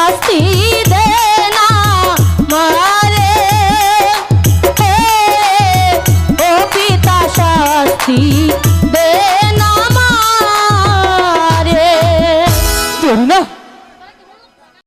শাস্তি